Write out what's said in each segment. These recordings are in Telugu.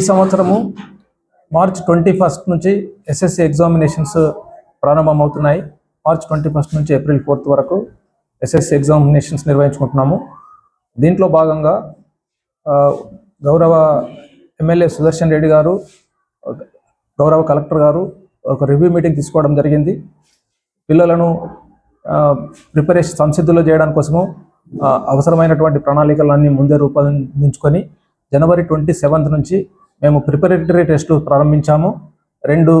ఈ సంవత్సరము మార్చ్ ట్వంటీ ఫస్ట్ నుంచి ఎస్ఎస్సి ఎగ్జామినేషన్స్ ప్రారంభమవుతున్నాయి. మార్చ్ ట్వంటీ ఫస్ట్ నుంచి ఏప్రిల్ ఫోర్త్ వరకు ఎస్ఎస్సి ఎగ్జామినేషన్స్ నిర్వహించుకుంటున్నాము. దీంట్లో భాగంగా గౌరవ ఎమ్మెల్యే సుదర్శన్ రెడ్డి గారు గౌరవ కలెక్టర్ గారు ఒక రివ్యూ మీటింగ్ తీసుకోవడం జరిగింది. పిల్లలను ప్రిపరేషన్ సంసిద్ధులు చేయడానికి కోసము అవసరమైనటువంటి ప్రణాళికలన్నీ ముందే రూపొందించుకొని జనవరి ట్వంటీ సెవెంత్ నుంచి మేము ప్రిపరేటరీ టెస్టులు ప్రారంభించాము. రెండు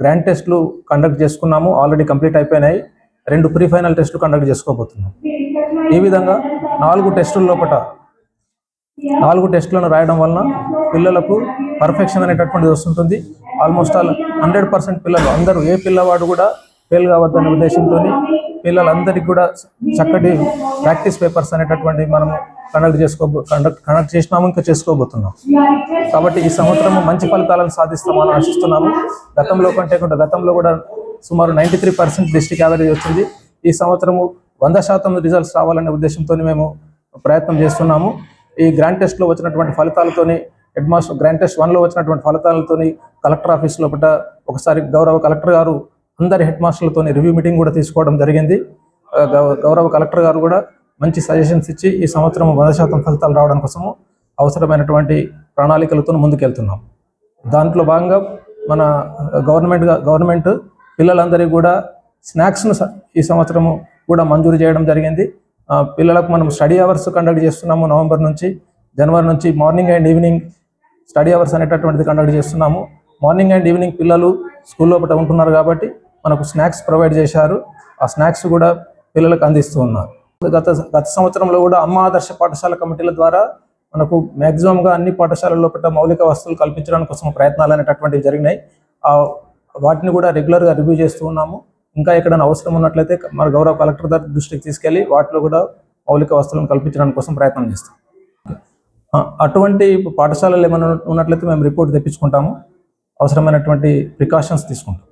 గ్రాండ్ టెస్టులు కండక్ట్ చేసుకున్నాము. ఆల్రెడీ కంప్లీట్ అయిపోయినాయి. రెండు ప్రీ ఫైనల్ టెస్టులు కండక్ట్ చేసుకోబోతున్నాం. ఈ విధంగా నాలుగు టెస్టుల లోపల నాలుగు టెస్టులను రాయడం వలన పిల్లలకు పర్ఫెక్షన్ అనేటటువంటిది వస్తుంటుంది. ఆల్మోస్ట్ ఆల్ హండ్రెడ్ పర్సెంట్ పిల్లలు అందరూ ఏ పిల్లవాడు కూడా ఫెయిల్ కావద్దనే ఉద్దేశంతో పిల్లలందరికీ కూడా చక్కటి ప్రాక్టీస్ పేపర్స్ అనేటటువంటి మనము కండక్ట్ చేసుకో కండక్ట్ కండక్ట్ చేసినాము ఇంకా చేసుకోబోతున్నాం. కాబట్టి ఈ సంవత్సరం మంచి ఫలితాలను సాధిస్తామని ఆశిస్తున్నాము. గతంలో కంటే కూడా గతంలో కూడా సుమారు ninety three percent district average వచ్చింది. ఈ సంవత్సరము వంద శాతం రిజల్ట్స్ రావాలనే ఉద్దేశంతో మేము ప్రయత్నం చేస్తున్నాము. ఈ గ్రాండ్ టెస్ట్లో వచ్చినటువంటి ఫలితాలతోని హెడ్ మాస్టర్ గ్రాండ్ టెస్ట్ వన్లో వచ్చినటువంటి ఫలితాలతోని కలెక్టర్ ఆఫీస్ లోపల ఒకసారి గౌరవ కలెక్టర్ గారు అందరి హెడ్ మాస్టర్లతోని రివ్యూ మీటింగ్ కూడా తీసుకోవడం జరిగింది. గౌరవ కలెక్టర్ గారు కూడా మంచి సజెషన్స్ ఇచ్చి ఈ సంవత్సరం వంద శాతం ఫలితాలు రావడం కోసము అవసరమైనటువంటి ప్రణాళికలతో ముందుకెళ్తున్నాం. దాంట్లో భాగంగా మన గవర్నమెంట్ గవర్నమెంట్ పిల్లలందరికీ కూడా స్నాక్స్ను ఈ సంవత్సరము కూడా మంజూరు చేయడం జరిగింది. పిల్లలకు మనం స్టడీ అవర్స్ కండక్ట్ చేస్తున్నాము. నవంబర్ నుంచి జనవరి నుంచి morning and evening study hours అనేటటువంటిది కండక్ట్ చేస్తున్నాము. మార్నింగ్ అండ్ ఈవినింగ్ పిల్లలు స్కూల్ లోపల ఉంటున్నారు కాబట్టి మనకు స్నాక్స్ ప్రొవైడ్ చేశారు. ఆ స్నాక్స్ కూడా పిల్లలకు అందిస్తూ ఉన్నారు. గత గత సంవత్సరంలో కూడా అమ్మ ఆదర్శ పాఠశాల కమిటీల ద్వారా మనకు మ్యాక్సిమంగా అన్ని పాఠశాలల్లో పెట్ట మౌలిక వస్తువులు కల్పించడానికి కోసం ప్రయత్నాలు అనేటటువంటివి జరిగినాయి. ఆ వాటిని కూడా రెగ్యులర్గా రివ్యూ చేస్తూ ఉన్నాము. ఇంకా ఎక్కడైనా అవసరం ఉన్నట్లయితే మన గౌరవ కలెక్టర్ గారి దృష్టికి తీసుకెళ్ళి వాటిలో కూడా మౌలిక వస్తువులను కల్పించడానికి కోసం ప్రయత్నం చేస్తాం. అటువంటి పాఠశాలలు ఏమైనా ఉన్నట్లయితే మేము రిపోర్ట్ తెప్పించుకుంటాము. అవసరమైనటువంటి ప్రికాషన్స్ తీసుకుంటాం.